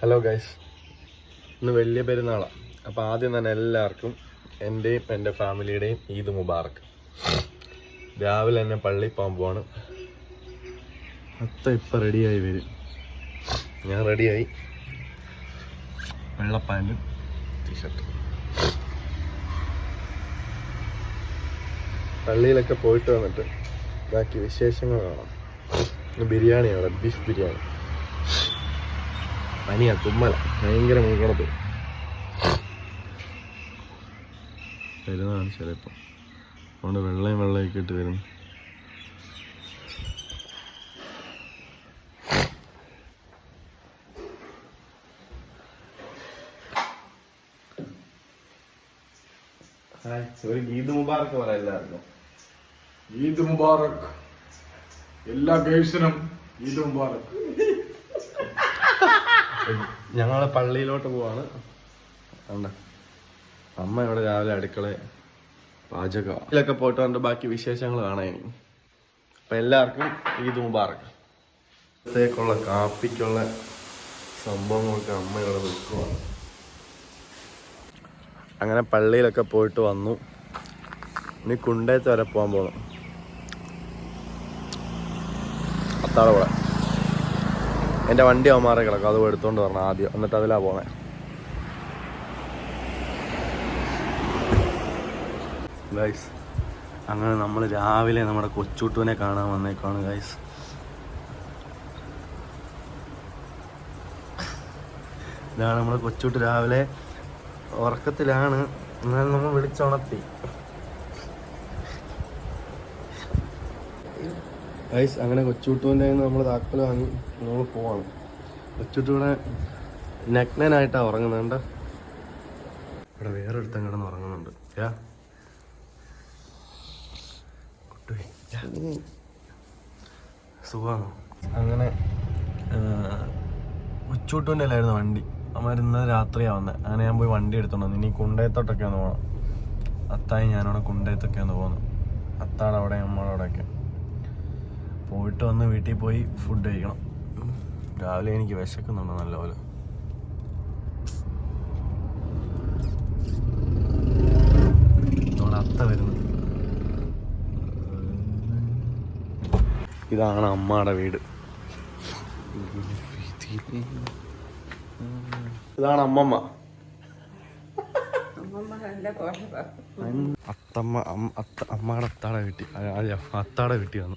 Hello guys ഇന്ന് വലിയ പെരുന്നാളാണ് അപ്പോൾ ആദ്യം തന്നെ എല്ലാവർക്കും എന്റെയും എന്റെ ഫാമിലിയുടെയും ഈദ് മുബാറക്ക് രാവിലെ തന്നെ പള്ളി പോകാൻ പോവാണ്. അത്ത ഇപ്പം റെഡിയായി വരും. ഞാൻ റെഡിയായി. വെള്ളപ്പാന്റും ടീഷർട്ടും പള്ളിയിലൊക്കെ പോയിട്ട് വന്നിട്ട് ബാക്കി വിശേഷങ്ങൾ കാണാം. ബിരിയാണി അവിടെ ബീഫ് ബിരിയാണി. പനിയാ തുമ്മല. ഭയങ്കര മൂക്കണത്ത് വരുന്നതാണ് ചിലപ്പോൾ അതുകൊണ്ട് വെള്ളയും വെള്ളമൊക്കെ ഇട്ട് വരുന്നു ഒരു ഗീത് മുബാറക്ക് പറയാം എല്ലാവർക്കും. ഈദ് മുബാറക്. എല്ലാ ഗേഴ്സിനും ഈദ് മുബാറക്. ഞങ്ങൾ പള്ളിയിലോട്ട് പോവാണ്. അമ്മ ഇവിടെ രാവിലെ അടുക്കള പാചകം ഇതിലൊക്കെ പോയിട്ട് വന്നിട്ട് ബാക്കി വിശേഷങ്ങൾ കാണാൻ ഇനി. അപ്പൊ എല്ലാവർക്കും ഈദ് മുബാറക്ക് ഇത്തേക്കുള്ള കാപ്പിക്കുള്ള സംഭവങ്ങളൊക്കെ അമ്മ ഇവിടെ വിൽക്കുവാണ് അങ്ങനെ പള്ളിയിലൊക്കെ പോയിട്ട് വന്നു. ഇനി കുണ്ടേത്ത് വരെ പോകാൻ പോകണം അത്താഴ കൂടെ എന്റെ വണ്ടി അവന്മാരെ കിടക്കും. അത് എടുത്തോണ്ട് വരണം ആദ്യം. എന്നിട്ട് അതിലാ പോണേ ഗൈസ് അങ്ങനെ നമ്മൾ രാവിലെ നമ്മുടെ കൊച്ചുട്ടുവിനെ കാണാൻ വന്നേക്കാണ് ഗൈസ് ഇതാണ് നമ്മുടെ കൊച്ചുട്ട് രാവിലെ ഉറക്കത്തിലാണ്. എന്നാലും നമ്മൾ വിളിച്ചുണർത്തി. ഗൈസ് അങ്ങനെ കൊച്ചുകുട്ടുവിന്റെ നമ്മൾ താക്കൽ വാങ്ങി നമ്മൾ പോവാണ്. കൊച്ചൂട്ട് ഇവിടെ നഗ്നനായിട്ടാണ് ഉറങ്ങുന്നുണ്ട്? ഇവിടെ വേറെ ഒരുത്തം കിടന്ന് ഉറങ്ങുന്നുണ്ട്. സുഖമാണോ? അങ്ങനെ ഉച്ചൂട്ടുവിന്റെ അല്ലായിരുന്നു വണ്ടി. അമ്മ ഇന്ന് രാത്രിയാണ് വന്നത് അങ്ങനെ ഞാൻ പോയി വണ്ടി എടുത്തോണ്ട് ഇനി കുണ്ടയത്തോട്ടൊക്കെ ഒന്ന് പോകണം അത്തായി ഞാനവിടെ കുണ്ടയത്തൊക്കെ ഒന്ന് പോകുന്നു അത്താടെ അവിടെ അവിടെയൊക്കെ. പോയിട്ട് വന്ന് വീട്ടിൽ പോയി ഫുഡ് കഴിക്കണം. രാവിലെ എനിക്ക് വിശക്കുന്നുണ്ട് നല്ലപോലെ. അത്ത വരുന്നു. ഇതാണ് അമ്മയുടെ വീട്. ഇതാണ് അമ്മമ്മ. അത്തമ്മ അമ്മ- അത്ത അമ്മയുടെ അത്താടെ വീട്ടിൽ അത്താടെ വീട്ടിൽ വന്നു.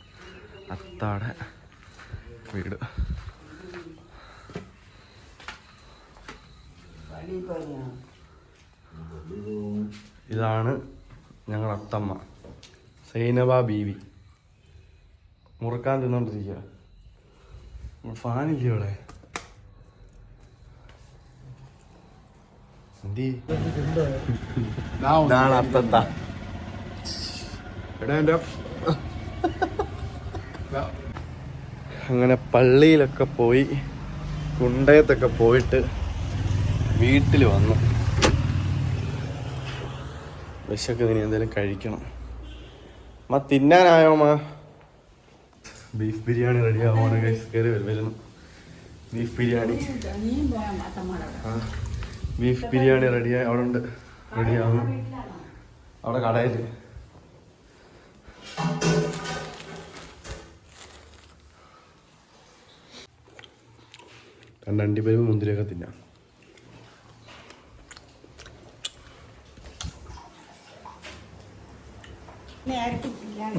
അത്താടെ വീട്. ഇതാണ് ഞങ്ങളുടെ അത്തമ്മ. സൈനബ ബീവി. മുറുക്കാൻ തിന്നോണ്ടിരിക്കുക ഫാനില്ലേ ഇവിടെ? എന്തി? ഇതാണ് അത്തത്ത. എടാ എന്റെ അങ്ങനെ പള്ളിയിലൊക്കെ പോയി കുണ്ടയത്തൊക്കെ പോയിട്ട് വീട്ടിൽ വന്നു. വിശക്ക് ഇനി എന്തെങ്കിലും കഴിക്കണം. മാ തിന്നാനായോ മാ? ബീഫ് ബിരിയാണി റെഡി ഗൈസ് കയറി വരുന്നു. ബീഫ് ബിരിയാണി. ബീഫ് ബിരിയാണി റെഡിയായി അവിടെ ഉണ്ട്. റെഡി ആവുന്നു അവിടെ കടയിൽ രണ്ട് അണ്ടിപ്പരിപ്പ് മുന്തിരിയൊക്കെ തിന്നാം.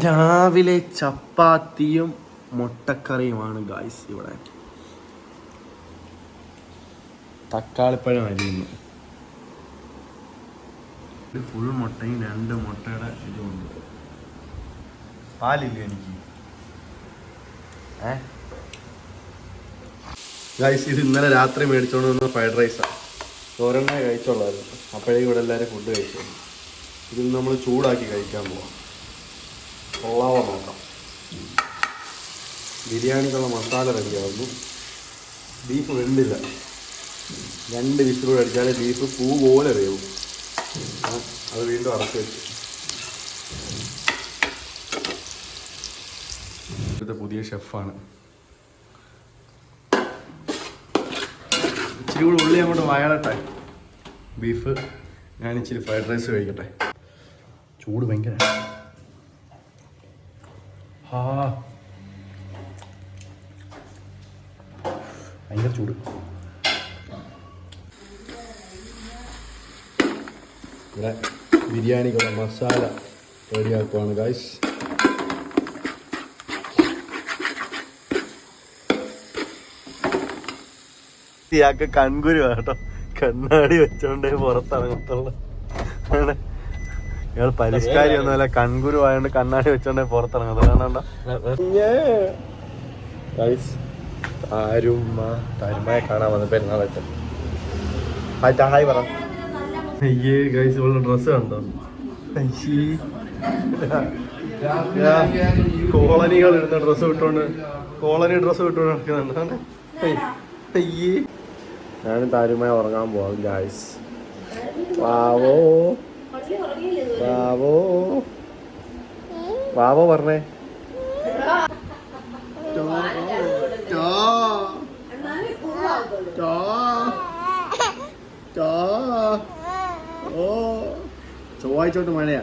രാവിലെ ചപ്പാത്തിയും മുട്ടക്കറിയുമാണ് ഗായ്സ് ഇവിടെ. തക്കാളിപ്പഴം അരിയുന്നു ഒരു ഫുൾ മുട്ടയും രണ്ട് മുട്ടയുടെ ഇതുമുണ്ട് പാലില്ല എനിക്ക്? ഏ? ഗൈസ് ഇത് ഇന്നലെ രാത്രി മേടിച്ചോണ്ട് വന്ന ഫ്രൈഡ് റൈസാണ് ഒരെണ്ണേ കഴിച്ചോളായിരുന്നു അപ്പോഴേക്കും ഇവിടെ എല്ലാവരും ഫുഡ് കഴിച്ചു. ഇതിന് നമ്മൾ ചൂടാക്കി കഴിക്കാൻ പോവാം. കൊള്ളാവോ നോക്കാം. ബിരിയാണിക്കുള്ള മസാല റെഡിയാവുന്നു. ബീഫ് വെണ്ടില്ല രണ്ട് വിസിലൂടെ അടിച്ചാലേ ബീഫ് പൂ പോലെ വേവും. അത് വീണ്ടും അറച്ച് വെച്ചു. ഇപ്പോഴത്തെ പുതിയ ഷെഫാണ് ഇച്ചിരി ഉള്ളി അങ്ങോട്ട് വയറട്ടെ. ബീഫ് ഞാൻ ഇച്ചിരി ഫ്രൈഡ് റൈസ് കഴിക്കട്ടെ. ചൂട് ഭയങ്കര. ആ ഭയങ്കര ചൂട്. ഇവിടെ ബിരിയാണിക്കുള്ള മസാല റെഡിയാക്കുവാണ് ഗൈസ് ഇയാൾക്ക് കൺകുരു കേട്ടോ. കണ്ണാടി വെച്ചോണ്ടേ പുറത്തിറങ്ങത്തുള്ളു. ഇയാൾ പരിഷ്കാരി ഒന്നുമല്ല കൺകുരു ആയതുകൊണ്ട് കണ്ണാടി വെച്ചോണ്ടേ പുറത്തിറങ്ങത്തുള്ളൂ കാണണ്ട ഗൈസ് താരുമ്മ താരുമ്മയെ കാണാൻ വന്ന പെരുന്നാളൊക്കെ ഹായ് ഹായ് പറ. അയ്യേ ഗൈസ് ഇവളുടെ ഡ്രസ്സ് കണ്ടോ. കോളനികൾ ഇടുന്ന ഡ്രസ്സ് വിട്ടോണ്ട് കോളനി ഡ്രസ്സ് വിട്ടോണ്ട് നടക്കുന്നുണ്ട്. അയ്യേ. ഞാനും താരുമായി ഉറങ്ങാൻ പോവാം ഗൈസ് വാവോ. വാവോ. വാവോ പറഞ്ഞേ. ഓ ചൊവ്വാഴ്ചോട്ട് മഴയാ.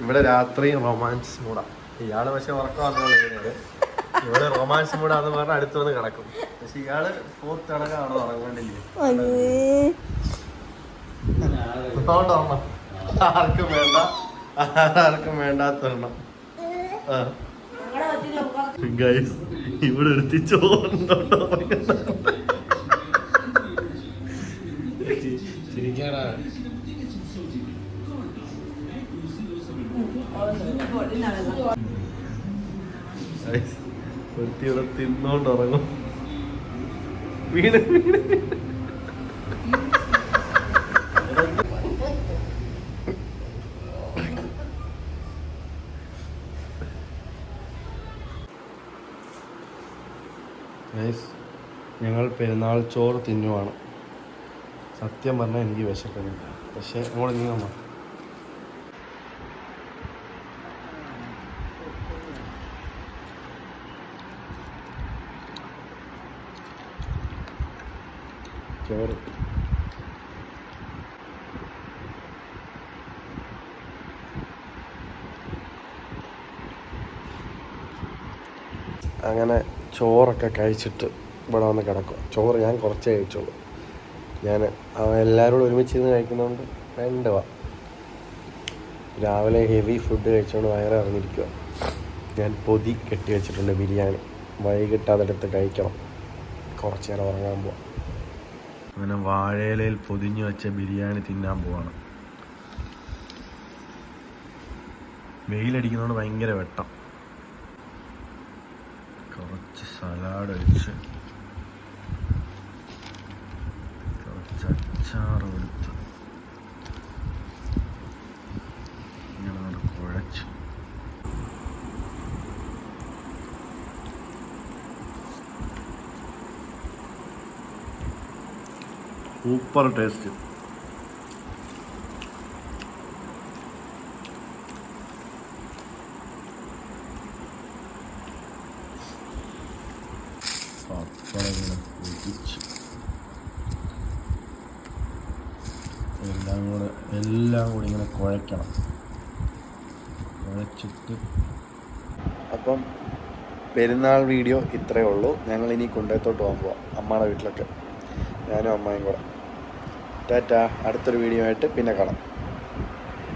ഇവിടെ രാത്രി റൊമാൻസ് മൂടാ. ഇയാൾ പക്ഷെ ഉറക്കം വന്നുകൊണ്ടിരിക്കുന്നത് ഇവിടെ റൊമാൻസ് അത് പറഞ്ഞ അടുത്ത് വന്ന് കിടക്കും. പക്ഷെ ഇയാൾ ഫോർത്ത് അടക്കാണോ ഉറങ്ങണ്ടില്ലേ. ആർക്കും വേണ്ട. ആർക്കും വേണ്ടാത്തൊരെണ്ണം ഗൈസ് ഇവിടെ ഒരു ചോറുണ്ടോ ഒരുത്തി ഇവിടെ തിന്നോണ്ട് ഉറങ്ങും വീട്. വീണ് ഞങ്ങൾ പെരുന്നാൾ ചോറ് തിന്നുവാണ്. സത്യം പറഞ്ഞാൽ എനിക്ക് വിശക്കുന്നില്ല. പക്ഷേ അങ്ങോട്ട് നീങ്ങമ്മ ചോറ് അങ്ങനെ ചോറൊക്കെ കഴിച്ചിട്ട് ഇവിടെ വന്ന് കിടക്കും. ചോറ് ഞാൻ കുറച്ചേ കഴിച്ചുള്ളൂ ഞാൻ എല്ലാവരോടും ഒരുമിച്ച് ഇരുന്ന് കഴിക്കുന്നതുകൊണ്ട് വാ. രാവിലെ ഹെവി ഫുഡ് കഴിച്ചുകൊണ്ട് വയറ് ഇറങ്ങിയിരിക്കുക ഞാൻ പൊതി കെട്ടി വെച്ചിട്ടുണ്ട് ബിരിയാണി. വൈകിട്ട് അതെടുത്ത് കഴിക്കണം. കുറച്ച് നേരം ഉറങ്ങാൻ പോവാം. അങ്ങനെ വാഴയിലയിൽ പൊതിഞ്ഞു വെച്ച ബിരിയാണി തിന്നാൻ പോവാണ്. വെയിലടിക്കുന്നതുകൊണ്ട് ഭയങ്കര വെട്ടം. കുറച്ച് സലാഡ് ഒഴിച്ച് കുറച്ച് അച്ചാർ എടുത്ത് ഇങ്ങനെ അങ്ങോട്ട് കുഴച്ച് സൂപ്പർ ടേസ്റ്റ്. എല്ലാം കൂടെ എല്ലാം കൂടി ഇങ്ങനെ കുഴയ്ക്കണം. കുഴച്ചിട്ട്. അപ്പം പെരുന്നാൾ വീഡിയോ ഇത്രയേ ഉള്ളൂ. ഞങ്ങൾ ഇനി കുണ്ടയത്തോട്ട് പോകാൻ പോവാം. അമ്മയുടെ വീട്ടിലൊക്കെ. ഞാനും അമ്മയും കൂടെ. ടാറ്റ അടുത്തൊരു വീഡിയോ ആയിട്ട് പിന്നെ കാണാം.